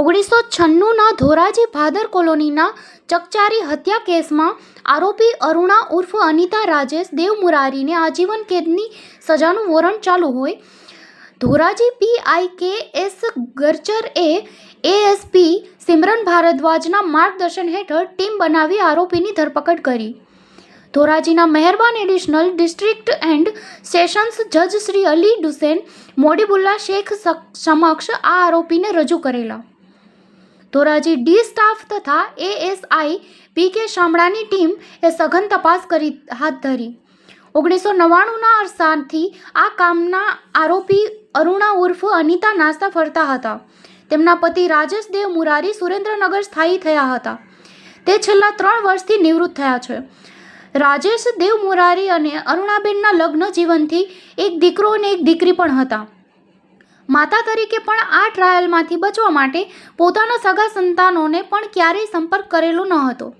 ઓગણીસો છન્નુંના ધોરાજી ભાદર કોલોનીના ચકચારી હત્યા કેસમાં આરોપી અરુણા ઉર્ફ અનિતા રાજેશ દેવ મુરારીને આજીવન કેદની સજાનું વોરંટ ચાલુ હોય. Dhoraji PI K S Garchar એ એએસપી સિમરન ભારદ્વાજના માર્ગદર્શન હેઠળ ટીમ બનાવી આરોપીની ધરપકડ કરી. ધોરાજીના મહેરબાન એડિશનલ ડિસ્ટ્રિક્ટ એન્ડ સેશન્સ જજ શ્રી અલી ડુસેન મોડીબુલ્લા શેખ સમક્ષ આ આરોપીને રજૂ કરેલા. ધોરાજી ડી સ્ટાફ તથા એએસઆઈ પી કે શામળાની ટીમ એ સઘન તપાસ કરી હાથ ધરી. ઓગણીસો નવ્વાણુંના અરસાથી આ કામના આરોપી અરુણા ઉર્ફ અનિતા નાસ્તા ફરતા હતા. તેમના પતિ રાજેશ દેવ મુરારી સુરેન્દ્રનગર સ્થાયી થયા હતા. તે છેલ્લા ત્રણ વર્ષથી નિવૃત્ત થયા છે. રાજેશ દેવ મુરારી અને અરુણાબેનના લગ્ન જીવનથી એક દીકરો અને એક દીકરી પણ હતા. માતા તરીકે પણ આ ટ્રાયલમાંથી બચવા માટે પોતાના સગા સંતાનોને પણ ક્યારેય સંપર્ક કરેલો ન હતો.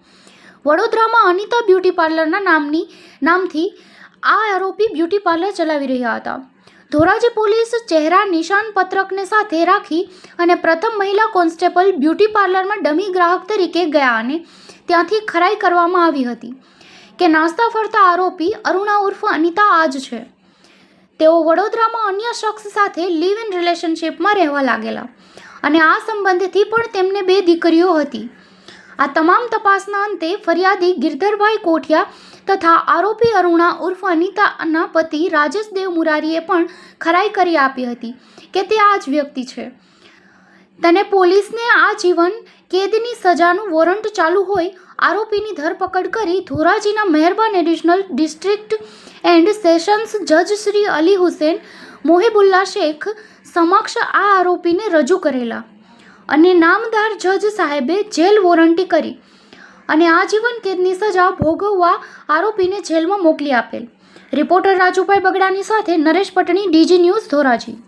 વડોદરામાં અનિતા બ્યુટી પાર્લરના નામની, નામથી આ આરોપી બ્યુટી પાર્લર ચલાવી રહ્યા હતા. ધોરાજી પોલીસ ચહેરા નિશાન પત્રકને સાથે રાખી અને પ્રથમ મહિલા કોન્સ્ટેબલ બ્યુટી પાર્લરમાં ડમી ગ્રાહક તરીકે ગયા અને ત્યાંથી ખરાઈ કરવામાં આવી હતી. કે નાસ્તા ફરતા આરોપી અરુણા ઉર્ફ અનિતા આજ છે. તેઓ વડોદરામાં અન્ય શખ્સ સાથે લિવ ઇન રિલેશનશિપમાં રહેવા લાગેલા અને આ સંબંધથી પણ તેમને બે દીકરીઓ હતી. આ તમામ તપાસના અંતે ફરિયાદી ગિરધરભાઈ કોઠિયા તથા આરોપી અરુણા ઉર્ફ અનિતાના પતિ રાજેશ દેવ મુરારીએ પણ ખરાઈ કરી આપી હતી કે તે આ જ વ્યક્તિ છે. તને પોલીસને આ જીવન કેદની સજાનું વોરંટ ચાલુ હોય આરોપીની ધરપકડ કરી ધોરાજીના મહેરબાન એડિશનલ ડિસ્ટ્રિક્ટ એન્ડ સેશન્સ જજ શ્રી અલી હુસેન મોહિબુલ્લા શેખ સમક્ષ આ આરોપીને રજૂ કરેલા. અને નામદાર જજ સાહેબે જેલ વોરંટી કરી. અને આજીવન કેદની સજા ભોગવવા આરોપીને જેલમાં મોકલી આપેલ. રિપોર્ટર રાજુભાઈ બગડાની સાથે નરેશ પટણી, ડીજી ન્યૂઝ ધોરાજી.